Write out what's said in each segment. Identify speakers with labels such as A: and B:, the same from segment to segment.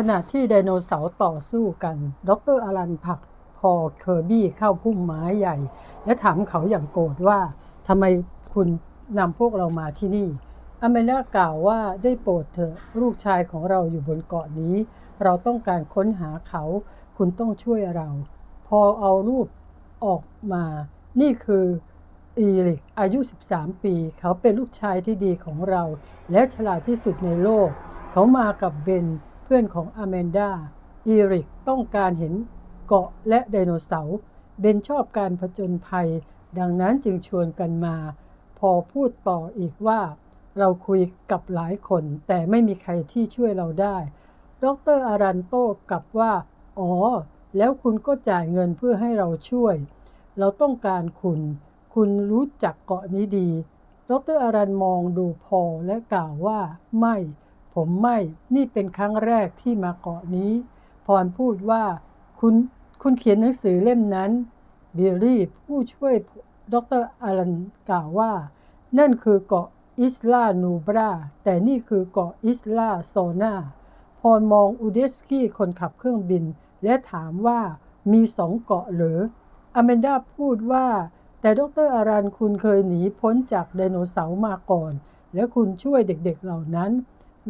A: ขณะที่ไดโนเสาร์ต่อสู้กัน ดรอลันผักพอเคอร์บี้เข้าพุ่มไม้ใหญ่ และถามเขาอย่างโกรธว่าทำไมคุณนำพวกเรามาที่นี่ อเมนากล่าวว่าได้โปรดเถอะลูกชายของเราอยู่บนเกาะนี้ เราต้องการค้นหาเขา คุณต้องช่วยเรา พอเอารูปออกมา นี่คืออีริกอายุ 13 ปี เขาเป็นลูกชายที่ดีของเรา และฉลาดที่สุดในโลก เขามากับเบน เพื่อนของอแมนดาอีริกต้องการเห็นเกาะและไดโนเสาร์เบนชอบการผจญภัย ดังนั้นจึงชวนกันมา พอพูดต่ออีกว่า เราคุยกับหลายคน แต่ไม่มีใครที่ช่วยเราได้ ดรอารันโต้กลับว่า อ๋อ แล้วคุณก็จ่ายเงินเพื่อให้เราช่วย เราต้องการคุณ คุณรู้จักเกาะนี้ดี ดรอารันมองดูพอและกล่าวว่า ไม่ ผมไม่ นี่เป็นครั้งแรกที่มาเกาะนี้ พรพูดว่า คุณ คุณเขียนหนังสือเล่มนั้น เบลลี่ผู้ช่วยดรอารันกล่าวว่า นั่นคือเกาะอิสลานูบรา แต่นี่คือเกาะอิสลาโซนาพรมองอูเดสกี้คนขับเครื่องบิน และถามว่ามีสองเกาะหรือ อเมนดาพูดว่า แต่ดรอารันคุณเคยหนีพ้นจากไดโนเสาร์มาก่อน และคุณช่วยเด็กๆเหล่านั้น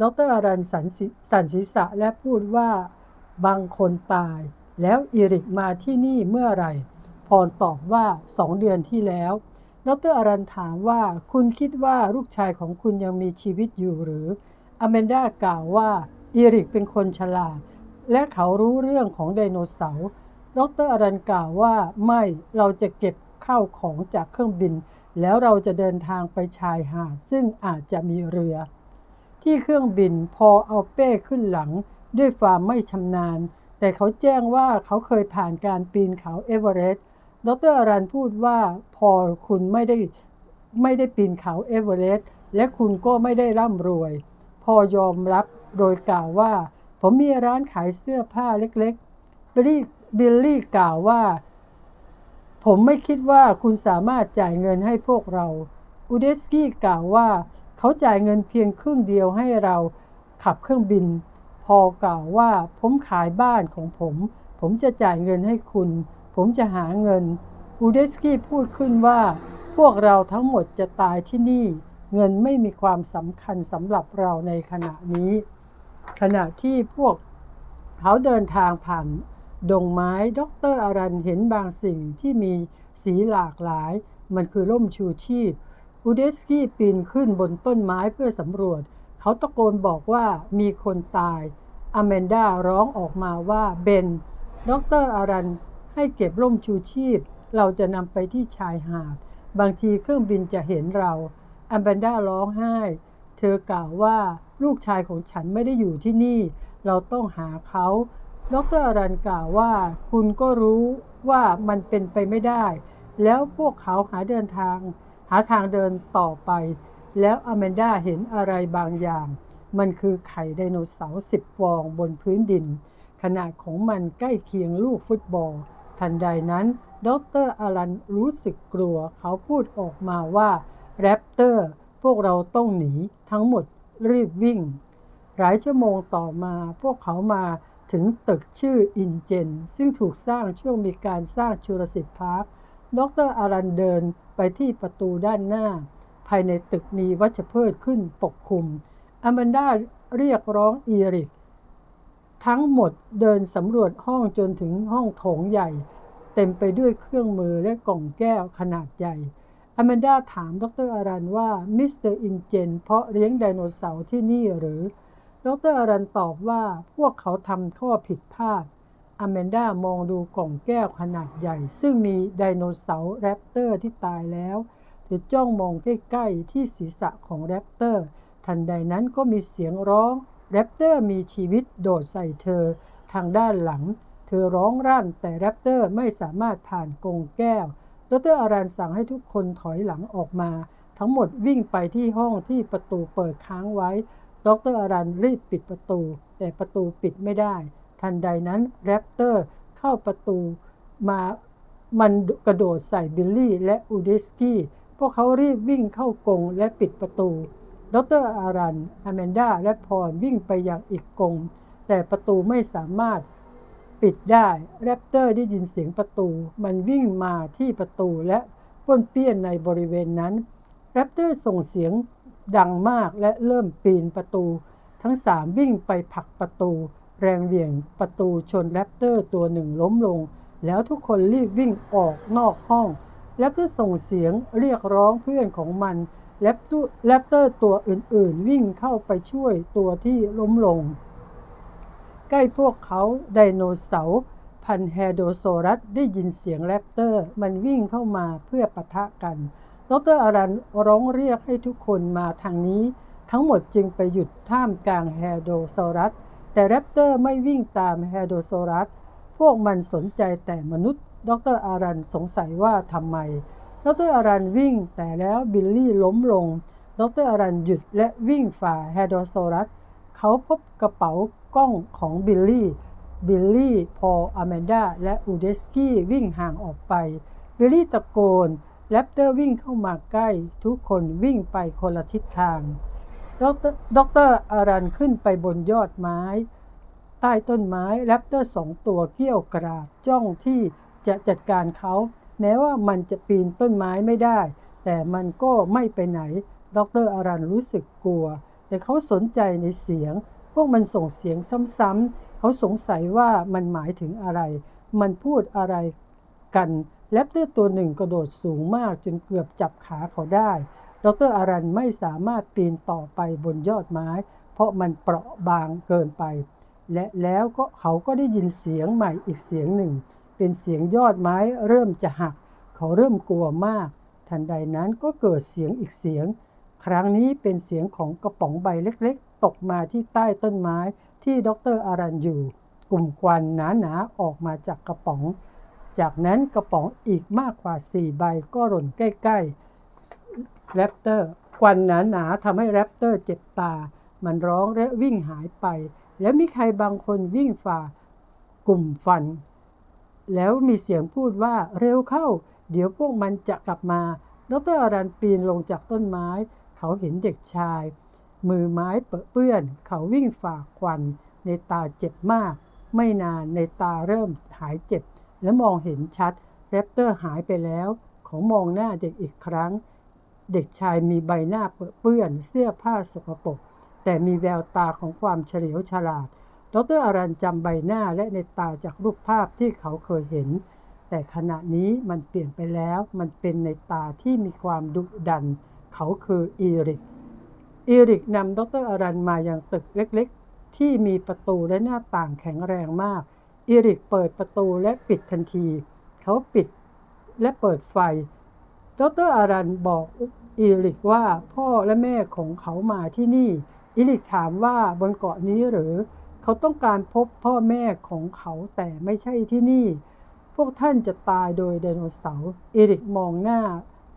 A: ดรอารันสันสิสันศีษะและพูดว่าบางคนตาย แล้วอีริกมาที่นี่เมื่อไหร่ พรตอบว่าสองเดือนที่แล้วดรอารันถามว่าคุณคิดว่าลูกชายของคุณยังมีชีวิตอยู่หรืออเมนดากล่าวว่าอีริกเป็นคนฉลาด และเขารู้เรื่องของไดโนเสาร์ดรอารันกล่าวว่าไม่เราจะเก็บข้าวของจากเครื่องบิน แล้วเราจะเดินทางไปชายหาดซึ่งอาจจะมีเรือ ที่เครื่องบินพอเอาเป้ขึ้นหลัง ด้วยความไม่ชำนาญ แต่เขาแจ้งว่าเขาเคยผ่านการปีนเขาเอเวอเรสต์ดรอารันพูดว่าพอคุณไม่ได้ไม่ได้ปีนเขาเอเวอเรสต์และคุณก็ไม่ได้ร่ำรวย พอยอมรับโดยกล่าวว่า ผมมีร้านขายเสื้อผ้าเล็กๆบิลลี่บิลลี่กล่าวว่า ผมไม่คิดว่าคุณสามารถจ่ายเงินให้พวกเรา อูเดสกี้กล่าวว่า เขาจ่ายเงินเพียงครึ่งเดียวให้เราขับเครื่องบิน พอกล่าวว่าผมขายบ้านของผม ผมจะจ่ายเงินให้คุณ ผมจะหาเงิน อูเดสกี้พูดขึ้นว่า พวกเราทั้งหมดจะตายที่นี่ เงินไม่มีความสำคัญสำหรับเราในขณะนี้ ขณะที่พวกเขาเดินทางผ่านดงไม้ด็อกเตอร์อารันเห็นบางสิ่งที่มีสีหลากหลาย มันคือร่มชูชีพ อูเดสกี้ปีนขึ้นบนต้นไม้เพื่อสำรวจ เขาตะโกนบอกว่ามีคนตายอแมนดาร้องออกมาว่าเบนด็อกเตอร์อารันให้เก็บร่มชูชีพ เราจะนำไปที่ชายหาด บางทีเครื่องบินจะเห็นเราอแมนดาร้องไห้ เธอกล่าวว่าลูกชายของฉันไม่ได้อยู่ที่นี่ เราต้องหาเขาดรอารันกล่าวว่า คุณก็รู้ว่ามันเป็นไปไม่ได้ แล้วพวกเขาหาเดินทาง หาทางเดินต่อไป แล้วอแมนดาเห็นอะไรบางอย่าง มันคือไข่ไดโนเสาร์สิบฟองบนพื้นดิน ขนาดของมันใกล้เคียงลูกฟุตบอล ทันใดนั้นดรอารันรู้สึกกลัว เขาพูดออกมาว่าแรปเตอร์พวกเราต้องหนีทั้งหมดรีบวิ่ง หลายชั่วโมงต่อมาพวกเขามาถึงตึกชื่ออินเจน ซึ่งถูกสร้างช่วงมีการสร้างชูรสิทธิ์พาร์ค ดรอารันเดิน ไปที่ประตูด้านหน้า ภายในตึกมีวัชพืชขึ้นปกคลุมอแมนดาเรียกร้องอีริก ทั้งหมดเดินสำรวจห้องจนถึงห้องโถงใหญ่ เต็มไปด้วยเครื่องมือและกล่องแก้วขนาดใหญ่อแมนดาถามดรอารันว่ามิสเตอร์อินเจนเพาะเลี้ยงไดโนเสาร์ที่นี่หรือ ดรอารันตอบว่าพวกเขาทำข้อผิดพลาด อแมนดามองดูกล่องแก้วขนาดใหญ่ ซึ่งมีไดโนเสาร์แรปเตอร์ที่ตายแล้วเธอจ้องมองใกล้ๆที่ศีรษะของแรปเตอร์ ทันใดนั้นก็มีเสียงร้องแรปเตอร์มีชีวิตโดดใส่เธอทางด้านหลัง เธอร้องรั่นแต่แรปเตอร์ไม่สามารถผ่านกรงแก้วดรอารันสั่งให้ทุกคนถอยหลังออกมา ทั้งหมดวิ่งไปที่ห้องที่ประตูเปิดค้างไว้ ดรอารันรีบปิดประตู แต่ประตูปิดไม่ได้ ทันใดนั้นแรปเตอร์เข้าประตูมามันกระโดดใส่บิลลี่และอูเดสกี้ พวกเขารีบวิ่งเข้ากรงและปิดประตู ดรอารัน อแมนดา และพรวิ่งไปยังอีกกรงแต่ประตูไม่สามารถปิดได้ แรปเตอร์ได้ยินเสียงประตู มันวิ่งมาที่ประตูและป้วนเปี้ยนในบริเวณนั้น แรปเตอร์ส่งเสียงดังมากและเริ่มปีนประตู ทั้งสามวิ่งไปผลักประตู แรงเหวี่ยงประตูชนแรปเตอร์ตัวหนึ่งล้มลง แล้วทุกคนรีบวิ่งออกนอกห้อง แล้วก็ส่งเสียงเรียกร้องเพื่อนของมันแรปตูแรปเตอร์ตัวอื่นๆ วิ่งเข้าไปช่วยตัวที่ล้มลง ใกล้พวกเขาไดโนเสาร์พันแฮโดโซรัสได้ยินเสียงแรปเตอร์ มันวิ่งเข้ามาเพื่อปะทะกันดรอารันร้องเรียกให้ทุกคนมาทางนี้ ทั้งหมดจึงไปหยุดท่ามกลางแฮโดโซรัส แต่แรปเตอร์ไม่วิ่งตามแฮโดโซรัส พวกมันสนใจแต่มนุษย์ ดรอารันสงสัยว่าทำไม ดรอารันวิ่งแต่แล้วบิลลี่ล้มลง ดรอารันหยุดและวิ่งฝ่าแฮโดโซรัส เขาพบกระเป๋ากล้องของบิลลี่ บิลลี่ พออแมนดา และอูเดสกี้วิ่งห่างออกไป บิลลี่ตะโกนแรปเตอร์วิ่งเข้ามาใกล้ ทุกคนวิ่งไปคนละทิศทาง ดรดรอารันขึ้นไปบนยอดไม้ ใต้ต้นไม้แรปเตอร์สองตัวเกี้ยวกราดจ้องที่จะจัดการเขา แม้ว่ามันจะปีนต้นไม้ไม่ได้ แต่มันก็ไม่ไปไหนดอกเตอร์อารันรู้สึกกลัว แต่เขาสนใจในเสียง พวกมันส่งเสียงซ้ำๆเขาสงสัยว่ามันหมายถึงอะไร มันพูดอะไรกันแรปเตอร์ตัวหนึ่งกระโดดสูงมากจนเกือบจับขาเขาได้ ดรอารันไม่สามารถปีนต่อไปบนยอดไม้ เพราะมันเปราะบางเกินไป และแล้วก็เขาก็ได้ยินเสียงใหม่อีกเสียงหนึ่ง เป็นเสียงยอดไม้เริ่มจะหัก เขาเริ่มกลัวมาก ทันใดนั้นก็เกิดเสียงอีกเสียง ครั้งนี้เป็นเสียงของกระป๋องใบเล็กๆ ตกมาที่ใต้ต้นไม้ที่ดรอารันอยู่ กลุ่มควันหนาๆออกมาจากกระป๋อง จากนั้นกระป๋องอีกมากกว่าสี่ใบก็หล่นใกล้ๆ แรปเตอร์ควันหนาๆทำให้แรปเตอร์เจ็บตา มันร้องและวิ่งหายไป แล้วมีใครบางคนวิ่งฝ่ากลุ่มฟัน แล้วมีเสียงพูดว่าเร็วเข้า เดี๋ยวพวกมันจะกลับมาดรอารันปีนลงจากต้นไม้ เขาเห็นเด็กชาย มือไม้เปื้อน เขาวิ่งฝ่าควัน ในตาเจ็บมาก ไม่นานในตาเริ่มหายเจ็บ และมองเห็นชัดแรปเตอร์หายไปแล้ว เขามองหน้าเด็กอีกครั้ง เด็กชายมีใบหน้าเปื้อนเสื้อผ้าสกปรกแต่มีแววตาของความเฉลียวฉลาด ดรอารันจำใบหน้าและในตาจากรูปภาพที่เขาเคยเห็น แต่ขณะนี้มันเปลี่ยนไปแล้ว มันเป็นในตาที่มีความดุดัน เขาคืออีริก อีริกนำดรอารันมายังตึกเล็กๆ ที่มีประตูและหน้าต่างแข็งแรงมาก อีริกเปิดประตูและปิดทันที เขาปิดและเปิดไฟ ดรอารันบอกอีริกว่าพ่อและแม่ของเขามาที่นี่ อีริกถามว่าบนเกาะนี้หรือ เขาต้องการพบพ่อแม่ของเขาแต่ไม่ใช่ที่นี่ พวกท่านจะตายโดยไดโนเสาร์อีริกมองหน้า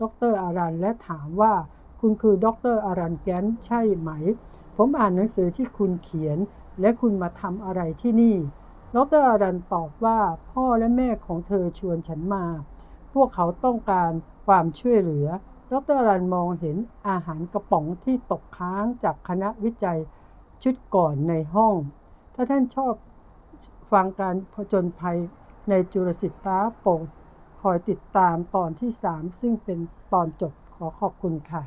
A: ดรอารันและถามว่าคุณคือดรอารันแกนใช่ไหม ผมอ่านหนังสือที่คุณเขียน และคุณมาทำอะไรที่นี่ดรอารันตอบว่าพ่อและแม่ของเธอชวนฉันมา พวกเขาต้องการ ความช่วยเหลือ ดรรันมองเห็นอาหารกระป๋องที่ตกค้างจากคณะวิจัยชุดก่อนในห้อง ถ้าท่านชอบฟังการผจญภัยในจุลศิษย์ฟ้าโป่งคอยติดตามตอนที่ 3 ซึ่งเป็นตอนจบขอขอบคุณค่ะ